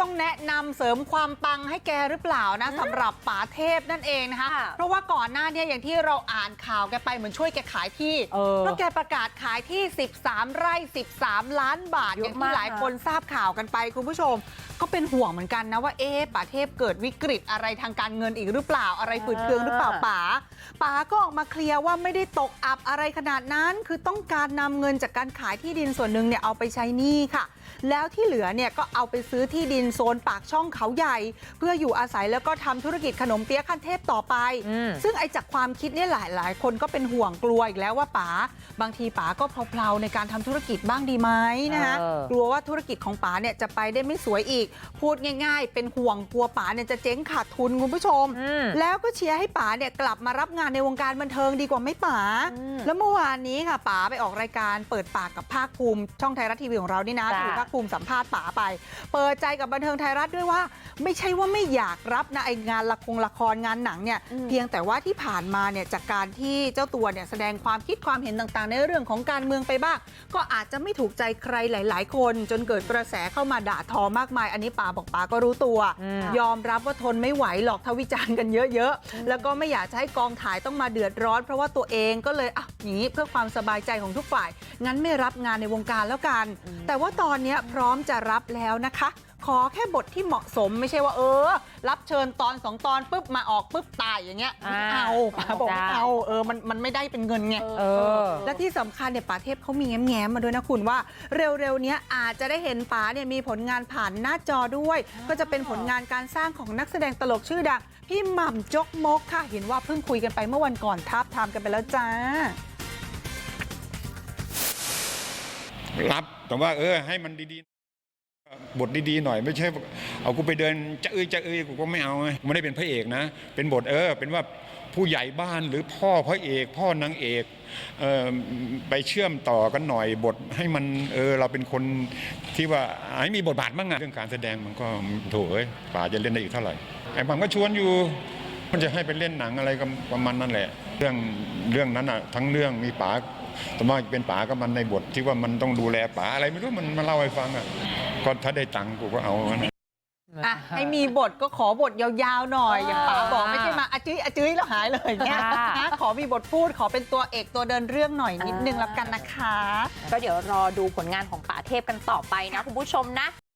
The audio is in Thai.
ต้องแนะนำเสริมความปังให้แกหรือเปล่านะสำหรับป๋าเทพนั่นเองนะคะค่ะเพราะว่าก่อนหน้าเนี้อย่างที่เราอ่านข่าวแกไปเหมือนช่วยแกขายที่เออเพราะแกประกาศขายที่ 13 ไร่ 13 ล้านบาทเยออะย่างที่มากหลายคนทราบข่าวกันไปคุณผู้ชม ก็เป็นห่วงเหมือนกันนะว่าเอ๊ะป๋าเทพเกิดวิกฤตอะไรทางการเงินอีกหรือเปล่าอะไรฝืดเคืองหรือเปล่าป๋าป๋าก็ออกมาเคลียร์ว่าไม่ได้ตกอับอะไรขนาดนั้นคือต้องการนำเงินจากการขายที่ดินส่วนหนึ่งเนี่ยเอาไปใช้หนี้ค่ะ แล้วที่เหลือเนี่ยก็เอาไปซื้อที่ดินโซนปากช่องเขาใหญ่ เพื่ออยู่อาศัยแล้วก็ทำธุรกิจขนมเปี๊ยะขั้นเทพต่อไปอืมซึ่งไอ้จากความคิดเนี่ยหลายหลายๆ คนก็เป็นห่วงกลัวอีกแล้วว่าป๋าบางทีป๋าก็เพลาๆในการทำธุรกิจบ้างดีไหมนะคะเออกลัวว่าธุรกิจของป๋าเนี่ยจะไปได้ไม่สวยอีก พูดง่าย ๆ เป็นห่วงกลัวป๋าเนี่ยจะเจ๊งขาดทุนคุณผู้ชมอืมแล้วก็เชียร์ให้ป๋าเนี่ยกลับมารับงานในวงการบันเทิงดีกว่าไหม่ป๋าอืมแล้วเมื่อวานนี้ค่ะป๋าไปออกรายการเปิดปากกับภาคภูมิ ช่องไทยรัฐทีวีของเรานี่นะจ้ะที่ภาคภูมิสัมภาษณ์ป๋าไป เปิดใจกับบันเทิงไทยรัฐด้วยว่าไม่ใช่ว่าไม่อยากรับนะไองานละครละครงานหนังเนี่ยอืมเพียงแต่ว่าที่ผ่านมาเนี่ยจากการที่เจ้าตัวเนี่ยแสดงความคิดความเห็นต่างๆ ในเรื่องของการเมืองไปบ้าง ก็อาจจะไม่ถูกใจใครหลาย ๆ คน จนเกิดกระแสเข้ามาด่าทอมากมาย อันนี้ป๋าบอกป๋าก็รู้ตัวอืมยอมรับว่าทนไม่ไหวหรอกถ้าวิจารณ์กันเยอะๆแล้วก็ไม่อยากจะให้กองถ่ายต้องมาเดือดร้อน เพราะว่าตัวเองก็เลยอะอย่างนี้เพื่อความสบายใจของทุกฝ่าย งั้นไม่รับงานในวงการแล้วกัน แต่ว่าตอนเนี้ยพร้อมจะรับแล้วนะคะ ขอแค่บทที่เหมาะสมไม่ใช่ว่าเออ รับเชิญตอนสองตอนปุ๊บมาออกปุ๊บตายอย่างเงี้ยไม่อ่าเอาป๋าบอกไม่จ้าเอาเออมันมันไม่ได้เป็นเงินไงเออและที่สำคัญเนี่ยป๋าเทพเขามีแง้มๆมาด้วยนะคุณว่าเร็วๆเนี้ยอาจจะได้เห็นป๋าเนี่ยมีผลงานผ่านหน้าจอด้วย ก็จะเป็นผลงานการสร้างของนักแสดงตลกชื่อดังพี่หม่ำจกมกค่ะเห็นว่าเพิ่งคุยกันไปเมื่อวันก่อนทับทามกันไปแล้วจ้ารับแต่ว่าเออให้มันดีๆ บทดีๆหน่อยไม่ใช่เอากูไปเดินจะเอ้ยจะเอ้ยกูก็ไม่เอาไงไม่ได้เป็นพระเอกนะ เป็นบทเออ เป็นว่าผู้ใหญ่บ้านหรือพ่อพระเอก พ่อนางเอกเออไปเชื่อมต่อกันหน่อยบทให้มันเออเราเป็นคนที่ว่าให้มีบทบาทบ้างอะเรื่องการแสดงมันก็โถเอ้ยป่าจะเล่นได้อีกเท่าไหร่ไอ้ผมก็ชวนอยู่มันจะให้ไปเล่นหนังอะไรก็ประมาณนั่นแหละ เรื่องเรื่องนั้นอะทั้งเรื่องมีป๋าแต่ว่าเป็นป๋าก็มันในบทที่ว่ามันต้องดูแลป๋าอะไรไม่รู้มันมาเล่าให้ฟังอะ ก็ถ้าได้ตังค์กูก็เอางั้นอะให้มีบทก็ขอบทยาวๆหน่อย อย่างป๋าบอกไม่ใช่มาอาจื้ยอาจื้ยแล้วหายเลยเนี่ยค่ะ นะขอมีบทพูดขอเป็นตัวเอกตัวเดินเรื่องหน่อยนิดนึงแล้วกันนะคะ ก็เดี๋ยวรอดูผลงานของป๋าเทพกันต่อไปนะคุณผู้ชมนะ